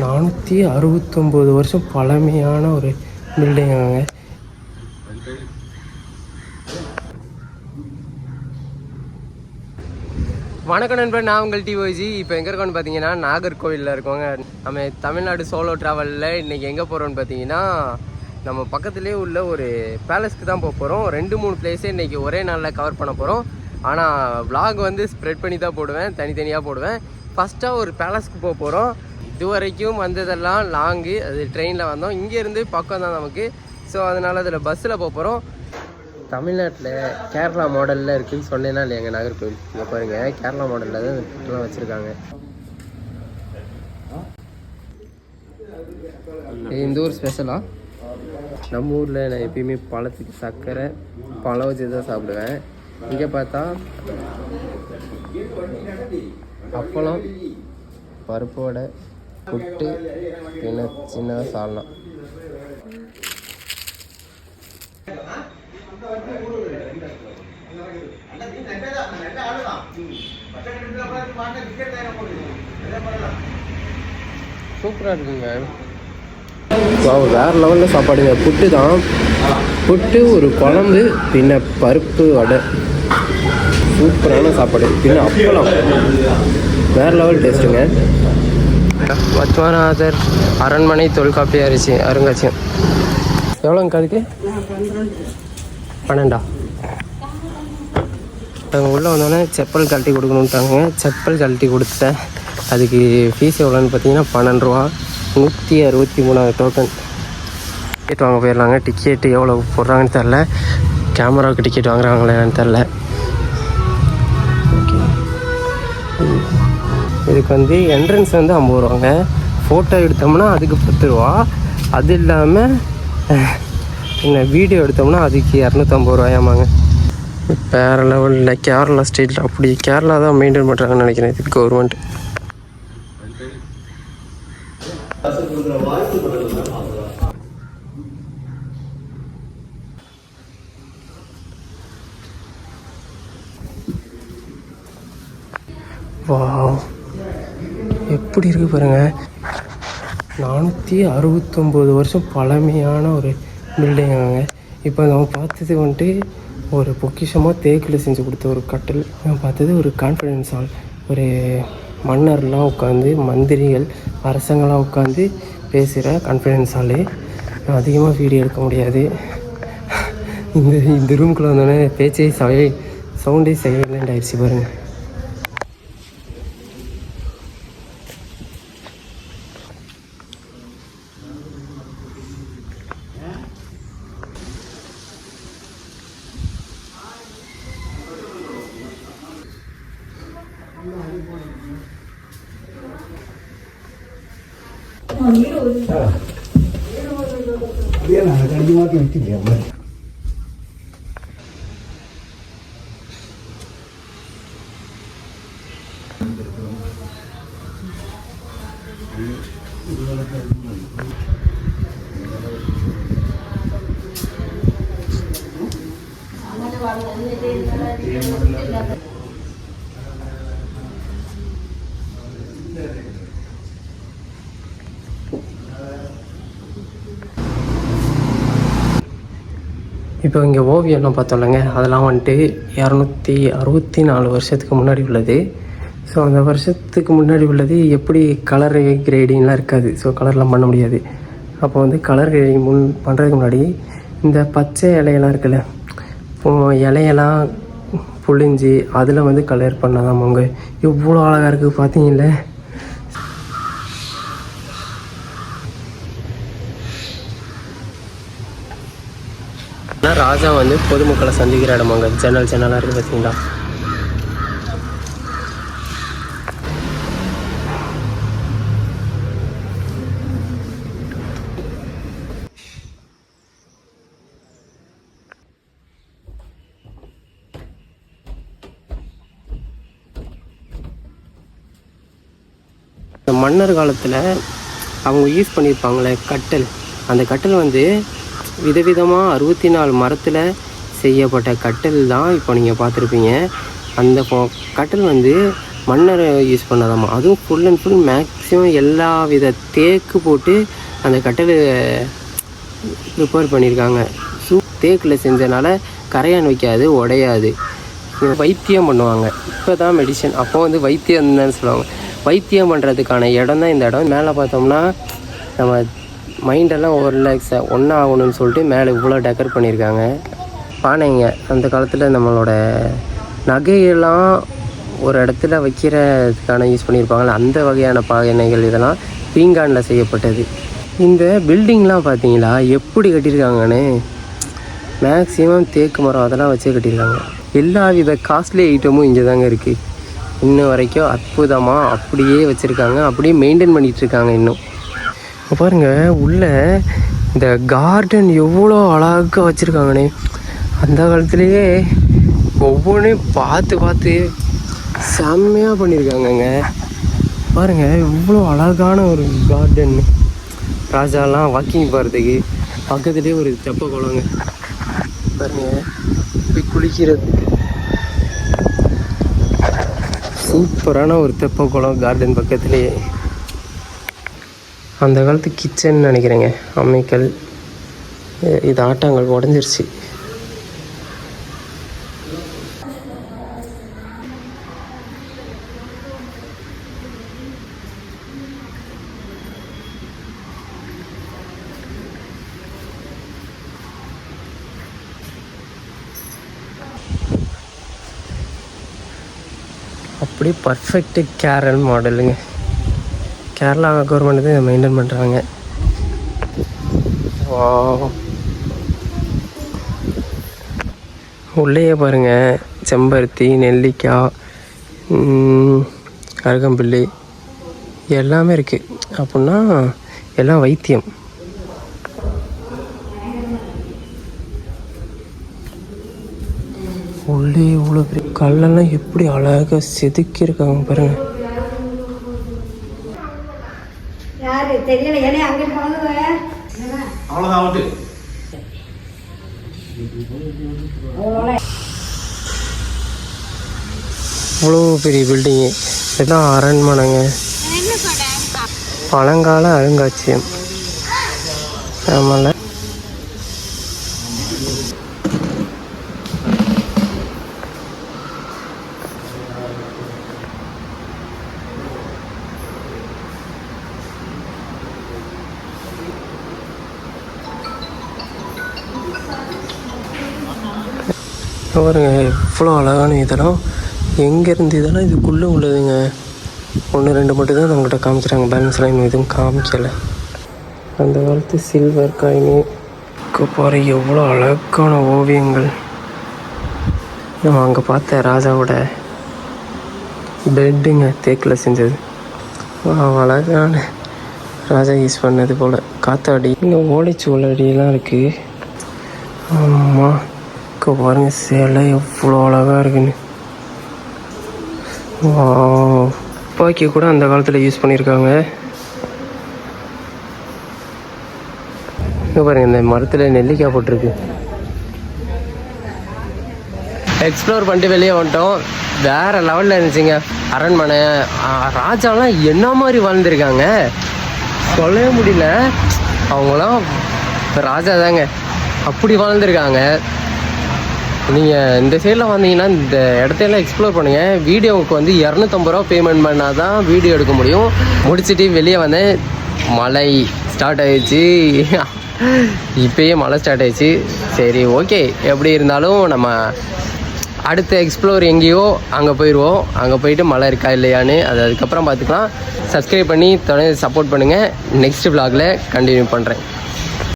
நானூற்றி அறுபத்தொம்போது வருஷம் பழமையான ஒரு பில்டிங்காங்க வணக்கம் நண்பன் நான் உங்கள் டிஓஜி இப்போ எங்கே இருக்கோன்னு பார்த்தீங்கன்னா நாகர்கோவிலில் இருக்கோங்க. நம்ம தமிழ்நாடு சோலோ ட்ராவலில் இன்றைக்கி எங்கே போகிறோம்னு பார்த்தீங்கன்னா நம்ம பக்கத்துலேயே உள்ள ஒரு பேலஸ்க்கு தான் போக போகிறோம் ரெண்டு மூணு பிளேஸே இன்றைக்கி ஒரே நாளில் கவர் பண்ண போகிறோம் ஆனால் vlog வந்து ஸ்ப்ரெட் பண்ணி தான் போடுவேன் தனித்தனியாக போடுவேன். ஃபஸ்ட்டாக ஒரு பேலஸ்க்கு போக போகிறோம் இது வரைக்கும் வந்ததெல்லாம் லாங்கு. அது ட்ரெயினில் வந்தோம். இங்கேருந்து பக்கம் தான் நமக்கு. ஸோ அதனால் அதில் பஸ்ஸில் போக போகிறோம் தமிழ்நாட்டில் கேரளா மாடலில் இருக்குதுன்னு சொன்னேன்னா இல்லை எங்கள் நாகர்கோவில் இங்கே பாருங்கள் கேரளா மாடலில் தான் இந்த வச்சுருக்காங்க. இந்த ஊர் ஸ்பெஷலாக நம்ம ஊரில் நான் எப்பயுமே பழத்துக்கு சர்க்கரை பழம் வச்சு தான் சாப்பிடுவேன். இங்கே பார்த்தா அப்பளம் பருப்போட புட்டு பின்ன சின்னதாக சாப்பிட்லாம் சூப்பராக இருக்குங்க. வேறு லெவலில் சாப்பாடுங்க. புட்டு தான். புட்டு ஒரு குழம்பு பின்ன பருப்பு வடை. சூப்பரான சாப்பாடு. பின்ன அப்பளம். வேறு லெவல் டேஸ்ட்டுங்க பத்மநாதர் அரண்மனை தொல்காப்பிய அரிசி அருங்காட்சியம் எவ்வளோங்க அதுக்கு பன்னெண்டா? அவங்க உள்ளே வந்தோடனே செப்பல் கழட்டி கொடுக்கணுன்ட்டாங்க செப்பல் கழட்டி கொடுத்தேன் அதுக்கு ஃபீஸ் எவ்வளோன்னு பார்த்தீங்கன்னா பன்னெண்டு ரூபா. நூற்றி அறுபத்தி மூணாவது டோக்கன் டிக்கெட் வாங்க போயிடலாங்க. டிக்கெட்டு எவ்வளோ போடுறாங்கன்னு தெரில கேமராவுக்கு டிக்கெட் வாங்குறாங்களான்னு தெரில இதுக்கு வந்து என்ட்ரன்ஸ் வந்து ஐம்பது ரூபாங்க. ஃபோட்டோ எடுத்தோம்னா அதுக்கு பத்து ரூபா. அது இல்லாமல் என்ன வீடியோ எடுத்தோம்னா அதுக்கு இரநூத்தம்பது ரூபாயாமாங்க. வேறு லெவலில் கேரளா ஸ்டேட்டில் அப்படி கேரளா தான் மெயின்டைன் பண்ணுறாங்கன்னு நினைக்கிறேன். இது கவர்மெண்ட் வாவ் எப்படி இருக்குது பாருங்க. நானூற்றி அறுபத்தொம்போது வருஷம் பழமையான ஒரு பில்டிங்காங்க இப்போ நம்ம பார்த்தது வந்துட்டு ஒரு பொக்கிஷமாக தேக்கில் செஞ்சு கொடுத்த ஒரு கட்டில். நம்ம பார்த்தது ஒரு கான்ஃபிடென்ஸ் ஹால் ஒரு மன்னர்லாம் உட்காந்து மந்திரிகள் அரசங்களாம் உட்காந்து பேசுகிற கான்ஃபிடென்ஸ் ஹாலு அதிகமாக வீடியோ எடுக்க முடியாது. இந்த இந்த ரூம்குள்ளே வந்தோடனே பேச்சே சவை சவுண்டே சைலண்ட் ஆயிடுச்சு பாருங்கள் കടിഞ്ഞുമാക്കി വിറ്റില്ല അമ്മ അങ്ങനെ പറഞ്ഞു இப்போ இங்கே ஓவியம்லாம் பார்த்தோம்லங்க அதெல்லாம் வந்துட்டு இரநூத்தி அறுபத்தி நாலு வருஷத்துக்கு முன்னாடி உள்ளது. ஸோ அந்த வருஷத்துக்கு முன்னாடி உள்ளது எப்படி கலர் கிரேடிங்லாம் இருக்காது. ஸோ கலர்லாம் பண்ண முடியாது. அப்போ வந்து கலர் கிரேடிங் முன் பண்ணுறதுக்கு முன்னாடி இந்த பச்சை இலையெல்லாம் இருக்குல்ல இப்போ இலையெல்லாம் புழிஞ்சு அதில் வந்து கலர் பண்ணாதான் அவங்க இவ்வளோ அழகாக இருக்குது பார்த்தீங்கல்ல? ஆனால் ராஜா வந்து பொதுமக்களை சந்திக்கிற இடமாங்க ஜன்னல் ஜன்னலாக இருக்குது பார்த்தீங்களா இந்த மன்னர் காலத்தில் அவங்க யூஸ் பண்ணியிருப்பாங்களே கட்டல். அந்த கட்டல் வந்து விதவிதமாக அறுபத்தி நாலு மரத்தில் செய்யப்பட்ட கட்டல் தான் இப்போ நீங்கள் பார்த்துருப்பீங்க. அந்த கட்டில் கட்டல் வந்து மண்ணரை யூஸ் பண்ணாதாம்மா அதுவும் ஃபுல் அண்ட் ஃபுல் மேக்ஸிமம் எல்லா வித தேக்கு போட்டு அந்த கட்டளை ப்ரிப்பேர் பண்ணியிருக்காங்க சூ தேக்கில் செஞ்சனால கரையான் வைக்காது உடையாது. வைத்தியம் பண்ணுவாங்க. இப்போ தான் மெடிசன் அப்போ வந்து வைத்தியம் தான் சொல்லுவாங்க. வைத்தியம் பண்ணுறதுக்கான இடம் தான் இந்த இடம். மேலே பார்த்தோம்னா நம்ம மைண்டெல்லாம் ஒரு ரிலாக்ஸாக ஒன்றா ஆகணும்னு சொல்லிட்டு மேலே இவ்வளோ டெக்கர் பண்ணியிருக்காங்க. பானைங்க அந்த காலத்தில் நம்மளோட நகையெல்லாம் ஒரு இடத்துல வைக்கிறதுக்கான யூஸ் பண்ணியிருப்பாங்கள்ல அந்த வகையான பானைகள் இதெல்லாம் பீங்கானில் செய்யப்பட்டது. இந்த பில்டிங்லாம் பார்த்தீங்களா எப்படி கட்டியிருக்காங்கன்னு? மேக்ஸிமம் தேக்கு மரம் அதெல்லாம் வச்சு கட்டியிருக்காங்க. எல்லா வித காஸ்ட்லி ஐட்டமும் இங்கே தாங்க இருக்குது இன்ன வரைக்கும் அற்புதமாக அப்படியே வச்சுருக்காங்க அப்படியே மெயின்டைன் பண்ணிகிட்டு இருக்காங்க இன்னும். இப்ப பாருங்க உள்ளே இந்த கார்டன் எவ்வளோ அழகாக வச்சுருக்காங்கண்ணே. அந்த காலத்துலேயே ஒவ்வொன்றையும் பார்த்து பார்த்து செம்மையாக பண்ணியிருக்காங்கங்க பாருங்க இவ்வளோ அழகான ஒரு கார்டன் ராஜாலாம் வாக்கிங் போகிறதுக்கு பக்கத்துலேயே ஒரு தெப்ப குளங்க. பாருங்க போய் குளிக்கிறதுக்கு. சூப்பரான ஒரு தெப்ப குளம் கார்டன் பக்கத்துலேயே. அந்த காலத்து கிச்சன் நினைக்கிறேங்க. அம்மிக்கல் இது ஆட்டாங்கல் உடஞ்சிருச்சு. அப்படியே பர்ஃபெக்ட் கேரல் மாடலுங்க கேரளா கவர்மெண்ட் தான் இதை மெயின்டைன் பண்ணுறாங்க உள்ளேயே பாருங்க. செம்பருத்தி நெல்லிக்காய் ம், அருகம்புல்லி எல்லாமே இருக்குது அப்படின்னா எல்லாம் வைத்தியம். உள்ளே இவ்வளோ பெரிய கல்லெல்லாம் எப்படி அழகாக செதுக்கியிருக்காங்க பாருங்க. தெரியல. ஏன்னா அங்கே போனது அவ்வளோதான் அவுட்டு. இவ்வளோ பெரிய பில்டிங்கு இதெல்லாம் அரண்மனைங்க. பழங்கால அருங்காட்சியகம் ஆமாம்ல இங்க பாருங்க எவ்வளோ அழகான இதெல்லாம் எங்கேருந்து இதெல்லாம் இதுக்குள்ளே உள்ளதுங்க? ஒன்று ரெண்டு மட்டும் தான் நம்மகிட்ட காமிக்கிறாங்க பேலன்ஸ்லாம் இன்னும் எதுவும் காமிச்சலை அந்த காலத்து சில்வர் காயினு பாரு எவ்வளோ அழகான ஓவியங்கள். நம்ம அங்கே பார்த்த ராஜாவோட பெட்டுங்க தேக்கில் செஞ்சது. அழகான. ராஜா யூஸ் பண்ணது போல். காத்தாடி. இங்கே ஓலைச்சுவலடியெல்லாம் இருக்குது ஆமாம் பார்க்க பாருங்க சேலை எவ்வளோ அழகாக இருக்குன்னு. வா துப்பாக்கி கூட அந்த காலத்தில் யூஸ் பண்ணியிருக்காங்க இங்கே பாருங்க இந்த மரத்தில் நெல்லிக்காய் போட்டிருக்கு. எக்ஸ்ப்ளோர் பண்ணிட்டு வெளியே வந்துட்டோம். வேற லெவலில் இருந்துச்சுங்க. அரண்மனை ராஜாலாம் என்ன மாதிரி வாழ்ந்துருக்காங்க? சொல்லவே முடியல. அவங்களாம் ராஜா தாங்க. அப்படி வாழ்ந்துருக்காங்க. நீங்கள் இந்த சைடில் வந்தீங்கன்னா இந்த இடத்தையெல்லாம் எக்ஸ்ப்ளோர் பண்ணுங்கள் வீடியோவுக்கு வந்து இரநூத்தம்பது ரூபா பேமெண்ட் பண்ணால் தான் வீடியோ எடுக்க முடியும். முடிச்சுட்டு வெளியே வந்தேன். மழை ஸ்டார்ட் ஆயிடுச்சு. இப்போயே மழை ஸ்டார்ட் ஆயிடுச்சு. சரி ஓகே எப்படி இருந்தாலும் நம்ம அடுத்த எக்ஸ்ப்ளோர் எங்கேயோ அங்கே போயிடுவோம் அங்கே போயிட்டு மழை இருக்கா இல்லையான்னு அது அதுக்கப்புறம் பார்த்துக்கலாம். சப்ஸ்கிரைப் பண்ணி தொடர்ந்து சப்போர்ட் பண்ணுங்கள் நெக்ஸ்ட் விலாகில் கண்டினியூ பண்ணுறேன்